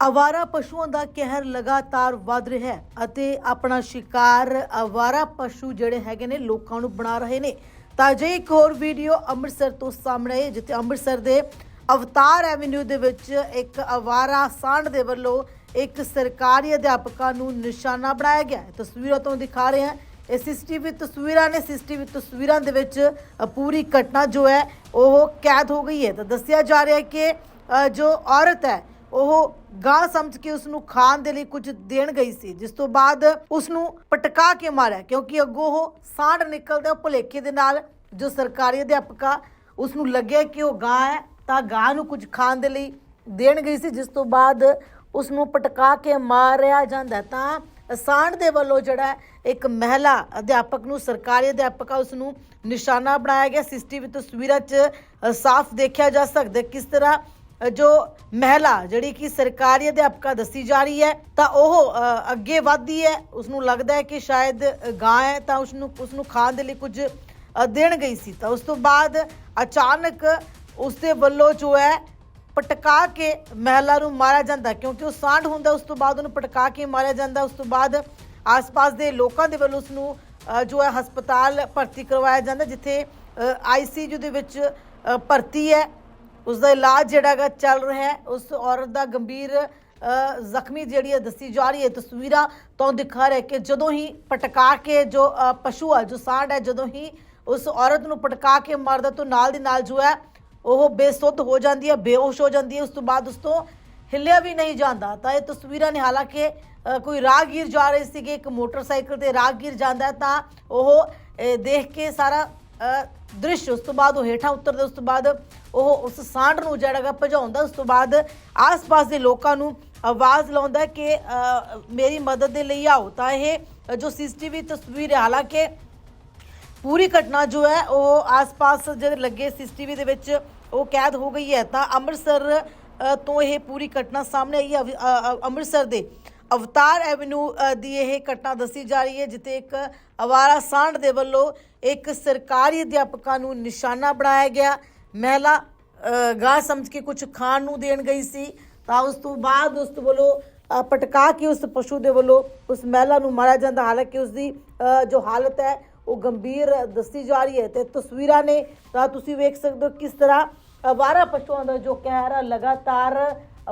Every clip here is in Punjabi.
ਅਵਾਰਾ ਪਸ਼ੂਆਂ ਦਾ ਕਹਿਰ ਲਗਾਤਾਰ ਵੱਧ ਰਿਹਾ ਹੈ ਅਤੇ ਆਪਣਾ ਸ਼ਿਕਾਰ ਅਵਾਰਾ ਪਸ਼ੂ ਜਿਹੜੇ ਹੈਗੇ ਨੇ ਲੋਕਾਂ ਨੂੰ ਬਣਾ ਰਹੇ ਨੇ। ਤਾਂ ਜੇ ਇੱਕ ਹੋਰ ਵੀਡੀਓ ਅੰਮ੍ਰਿਤਸਰ ਤੋਂ ਸਾਹਮਣੇ ਆਈ, ਜਿੱਥੇ ਅੰਮ੍ਰਿਤਸਰ ਦੇ ਅਵਤਾਰ ਐਵਨਿਊ ਦੇ ਵਿੱਚ ਇੱਕ ਅਵਾਰਾ ਸਾਂਢ ਦੇ ਵੱਲੋਂ ਇੱਕ ਸਰਕਾਰੀ ਅਧਿਆਪਕਾਂ ਨੂੰ ਨਿਸ਼ਾਨਾ ਬਣਾਇਆ ਗਿਆ ਹੈ। ਤਸਵੀਰਾਂ ਤੋਂ ਦਿਖਾ ਰਹੇ ਹਾਂ। ਇਹ ਸੀਸੀਟੀਵੀ ਤਸਵੀਰਾਂ ਨੇ, ਸੀਸੀਟੀਵੀ ਤਸਵੀਰਾਂ ਦੇ ਵਿੱਚ ਪੂਰੀ ਘਟਨਾ ਜੋ ਹੈ, ਉਹ ਕੈਦ ਹੋ ਗਈ ਹੈ। ਤਾਂ ਦੱਸਿਆ ਜਾ ਰਿਹਾ ਹੈ ਕਿ ਜੋ ਔਰਤ ਹੈ ਉਹ ਗਾਂ ਸਮਝ ਕੇ ਉਸ ਨੂੰ ਖਾਣ ਦੇ ਲਈ ਕੁਝ ਦੇਣ ਗਈ ਸੀ, ਜਿਸ ਤੋਂ ਬਾਅਦ ਉਸ ਨੂੰ ਪਟਕਾ ਕੇ ਮਾਰਿਆ, ਕਿਉਂਕਿ ਅੱਗੋਂ ਉਹ ਸਾਂਢ ਨਿਕਲਦਾ ਭੁਲੇਖੇ ਦੇ ਨਾਲ, ਜੋ ਸਰਕਾਰੀ ਅਧਿਆਪਕਾ ਉਸ ਨੂੰ ਲੱਗਿਆ ਕਿ ਉਹ ਗਾਂ ਹੈ, ਤਾਂ ਗਾਂ ਨੂੰ ਕੁਝ ਖਾਣ ਦੇ ਲਈ ਦੇਣ ਗਈ ਸੀ, ਜਿਸ ਤੋਂ ਬਾਅਦ ਉਸ ਨੂੰ ਪਟਕਾ ਕੇ ਮਾਰਿਆ ਜਾਂਦਾ ਤਾਂ ਸਾਂਢ ਦੇ ਵੱਲੋਂ ਜਿਹੜਾ ਇੱਕ ਮਹਿਲਾ ਅਧਿਆਪਕ ਨੂੰ, ਸਰਕਾਰੀ ਅਧਿਆਪਕਾ ਉਸ ਨੂੰ ਨਿਸ਼ਾਨਾ ਬਣਾਇਆ ਗਿਆ। ਸੀਸੀਟੀਵੀ ਤਸਵੀਰਾਂ 'ਚ ਸਾਫ਼ ਦੇਖਿਆ ਜਾ ਸਕਦਾ ਕਿਸ ਤਰ੍ਹਾਂ ਜੋ ਮਹਿਲਾ ਜਿਹੜੀ ਕਿ ਸਰਕਾਰੀ ਅਧਿਆਪਕਾ ਦੱਸੀ ਜਾ ਰਹੀ ਹੈ, ਤਾਂ ਉਹ ਅੱਗੇ ਵਧਦੀ ਹੈ। ਉਸ ਨੂੰ ਲੱਗਦਾ ਹੈ ਕਿ ਸ਼ਾਇਦ ਗਾਂ ਹੈ, ਤਾਂ ਉਸ ਨੂੰ ਉਸ ਨੂੰ ਖਾਣ ਦੇ ਲਈ ਕੁਝ ਦੇਣ ਗਈ ਸੀ। ਤਾਂ ਉਸ ਤੋਂ ਬਾਅਦ ਅਚਾਨਕ ਉਸ ਦੇ ਵੱਲੋਂ ਜੋ ਹੈ, ਪਟਕਾ ਕੇ ਮਹਿਲਾ ਨੂੰ ਮਾਰਿਆ ਜਾਂਦਾ, ਕਿਉਂਕਿ ਉਹ ਸਾਂਢ ਹੁੰਦਾ, ਉਸ ਤੋਂ ਬਾਅਦ ਉਹਨੂੰ ਪਟਕਾ ਕੇ ਮਾਰਿਆ ਜਾਂਦਾ। ਉਸ ਤੋਂ ਬਾਅਦ ਆਸ-ਪਾਸ ਦੇ ਲੋਕਾਂ ਦੇ ਵੱਲੋਂ ਉਸ ਨੂੰ ਜੋ ਹੈ, ਹਸਪਤਾਲ ਭਰਤੀ ਕਰਵਾਇਆ ਜਾਂਦਾ, ਜਿੱਥੇ ਆਈਸੀਯੂ ਦੇ ਵਿੱਚ ਭਰਤੀ ਹੈ। ਉਸ ਦਾ ਇਲਾਜ ਜਿਹੜਾ ਹੈਗਾ ਚੱਲ ਰਿਹਾ ਹੈ। ਉਸ ਔਰਤ ਦਾ ਗੰਭੀਰ ਜ਼ਖਮੀ ਜਿਹੜੀ ਹੈ ਦੱਸੀ ਜਾ ਰਹੀ ਹੈ। ਤਸਵੀਰਾਂ ਤੋਂ ਦਿਖਾ ਰਿਹਾ ਕਿ ਜਦੋਂ ਹੀ ਪਟਕਾ ਕੇ ਜੋ ਪਸ਼ੂ ਹੈ ਜੋ ਸਾਂਡ ਹੈ ਜਦੋਂ ਹੀ ਉਸ ਔਰਤ ਨੂੰ ਪਟਕਾ ਕੇ ਮਾਰਦਾ ਤੋਂ ਨਾਲ ਦੀ ਨਾਲ ਜੋ ਹੈ ਉਹ ਬੇਸੁੱਧ ਹੋ ਜਾਂਦੀ ਹੈ ਬੇਹੋਸ਼ ਹੋ ਜਾਂਦੀ ਹੈ। ਉਸ ਤੋਂ ਬਾਅਦ ਉਸ ਤੋਂ ਹਿੱਲਿਆ ਵੀ ਨਹੀਂ ਜਾਂਦਾ। ਤਾਂ ਇਹ ਤਸਵੀਰਾਂ ਨੇ ਹਾਲਾਂਕਿ ਅ, ਕੋਈ ਰਾਹਗੀਰ ਜਾ ਰਹੇ ਸੀਗੇ ਇੱਕ ਮੋਟਰਸਾਈਕਲ ਤੇ ਰਾਹਗੀਰ ਜਾਂਦਾ ਤਾਂ ਉਹ ਦੇਖ ਕੇ ਸਾਰਾ ਦ੍ਰਿਸ਼ ਉਸ ਤੋਂ ਬਾਅਦ ਉਹ ਹੇਠਾਂ ਉਤਰਦੇ ਉਸ ਤੋਂ ਬਾਅਦ ਉਹ ਉਸ ਸਾਂਢ ਨੂੰ ਜਿਹੜਾ ਹੈਗਾ ਭਜਾਉਂਦਾ ਉਸ ਤੋਂ ਬਾਅਦ ਆਸ-ਪਾਸ ਦੇ ਲੋਕਾਂ ਨੂੰ ਆਵਾਜ਼ ਲਾਉਂਦਾ ਕਿ ਮੇਰੀ ਮਦਦ ਦੇ ਲਈ ਆਓ। ਤਾਂ ਇਹ ਅ, ਜੋ ਸੀਸੀਟੀਵੀ ਤਸਵੀਰ ਹੈ ਹਾਲਾਂਕਿ ਪੂਰੀ ਘਟਨਾ ਜੋ ਹੈ ਉਹ ਆਸ-ਪਾਸ ਜਿਹੜੇ ਲੱਗੇ ਸੀਸੀਟੀਵੀ ਦੇ ਵਿੱਚ ਉਹ ਕੈਦ ਹੋ ਗਈ ਹੈ। ਤਾਂ ਅੰਮ੍ਰਿਤਸਰ ਤੋਂ ਇਹ ਪੂਰੀ ਘਟਨਾ ਸਾਹਮਣੇ ਆਈ ਹੈ। ਅੰਮ੍ਰਿਤਸਰ ਦੇ ਅਵਤਾਰ ਐਵਨਿਊ ਦੀ ਇਹ ਘਟਨਾ ਦੱਸੀ ਜਾ ਰਹੀ ਹੈ ਜਿੱਥੇ ਇੱਕ ਅਵਾਰਾ ਸਾਂਢ ਦੇ ਵੱਲੋਂ ਇੱਕ ਸਰਕਾਰੀ ਅਧਿਆਪਕਾਂ ਨੂੰ ਨਿਸ਼ਾਨਾ ਬਣਾਇਆ ਗਿਆ। ਮਹਿਲਾ ਗਾਹ ਸਮਝ ਕੇ ਕੁਝ ਖਾਣ ਨੂੰ ਦੇਣ ਗਈ ਸੀ। ਤਾਂ ਉਸ ਤੋਂ ਬਾਅਦ ਉਸ ਤੋਂ ਵੱਲੋਂ ਪਟਕਾ ਕੇ ਉਸ ਪਸ਼ੂ ਦੇ ਵੱਲੋਂ ਉਸ ਮਹਿਲਾ ਨੂੰ ਮਾਰਿਆ ਜਾਂਦਾ। ਹਾਲਾਂਕਿ ਉਸ ਦੀ ਜੋ ਹਾਲਤ ਹੈ, ਉਹ ਗੰਭੀਰ ਦੱਸੀ ਜਾ ਰਹੀ ਹੈ ਤੇ ਤਸਵੀਰਾਂ ਨੇ, ਤਾਂ ਤੁਸੀਂ ਵੇਖ ਸਕਦੇ ਹੋ ਕਿਸ ਤਰ੍ਹਾਂ ਅਵਾਰਾ ਪਸ਼ੂਆਂ ਦਾ ਜੋ ਕਹਿਰ ਹੈ, ਲਗਾਤਾਰ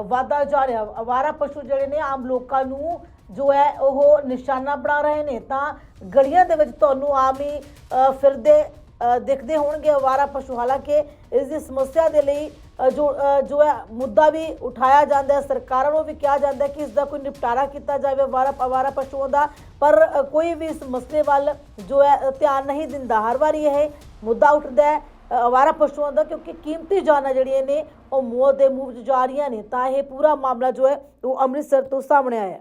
ਵਾਧਾ ਜਾ ਰਿਹਾ। ਅਵਾਰਾ ਪਸ਼ੂ ਜਿਹੜੇ ਨੇ, ਆਮ ਲੋਕਾਂ ਨੂੰ ਜੋ ਹੈ, ਉਹ ਨਿਸ਼ਾਨਾ ਬਣਾ ਰਹੇ ਨੇ। ਤਾਂ ਗਲੀਆਂ ਦੇ ਵਿੱਚ ਤੁਹਾਨੂੰ ਆਮ ਹੀ ਫਿਰਦੇ ਦੇਖਦੇ ਹੋਣਗੇ ਅਵਾਰਾ ਪਸ਼ੂ। ਹਾਲਾਂਕਿ ਇਸ ਦੀ ਸਮੱਸਿਆ ਦੇ ਲਈ ਜੋ ਜੋ ਹੈ, ਮੁੱਦਾ ਵੀ ਉਠਾਇਆ ਜਾਂਦਾ ਹੈ। ਸਰਕਾਰਾਂ ਨੂੰ ਵੀ ਕਿਹਾ ਜਾਂਦਾ ਹੈ ਕਿ ਇਸ ਦਾ ਕੋਈ ਨਿਪਟਾਰਾ ਕੀਤਾ ਜਾਵੇ ਅਵਾਰਾ ਅਵਾਰਾ ਪਸ਼ੂਆਂ ਦਾ। ਪਰ ਕੋਈ ਵੀ ਇਸ ਮਸਲੇ ਵੱਲ ਜੋ ਹੈ ਧਿਆਨ ਨਹੀਂ ਦਿੰਦਾ। ਹਰ ਵਾਰੀ ਇਹ ਮੁੱਦਾ ਉੱਠਦਾ ਹੈ ਅਵਾਰਾ ਪਸ਼ੂਆਂ ਦਾ, ਕਿਉਂਕਿ ਕੀਮਤੀ ਜਾਨਾਂ ਜਿਹੜੀਆਂ ਨੇ, ਉਹ ਮੌਤ ਦੇ ਮੂੰਹ ਵਿੱਚ ਜਾ ਰਹੀਆਂ ਨੇ। ਤਾਂ ਇਹ ਪੂਰਾ ਮਾਮਲਾ ਜੋ ਹੈ, ਉਹ ਅੰਮ੍ਰਿਤਸਰ ਤੋਂ ਸਾਹਮਣੇ ਆਇਆ।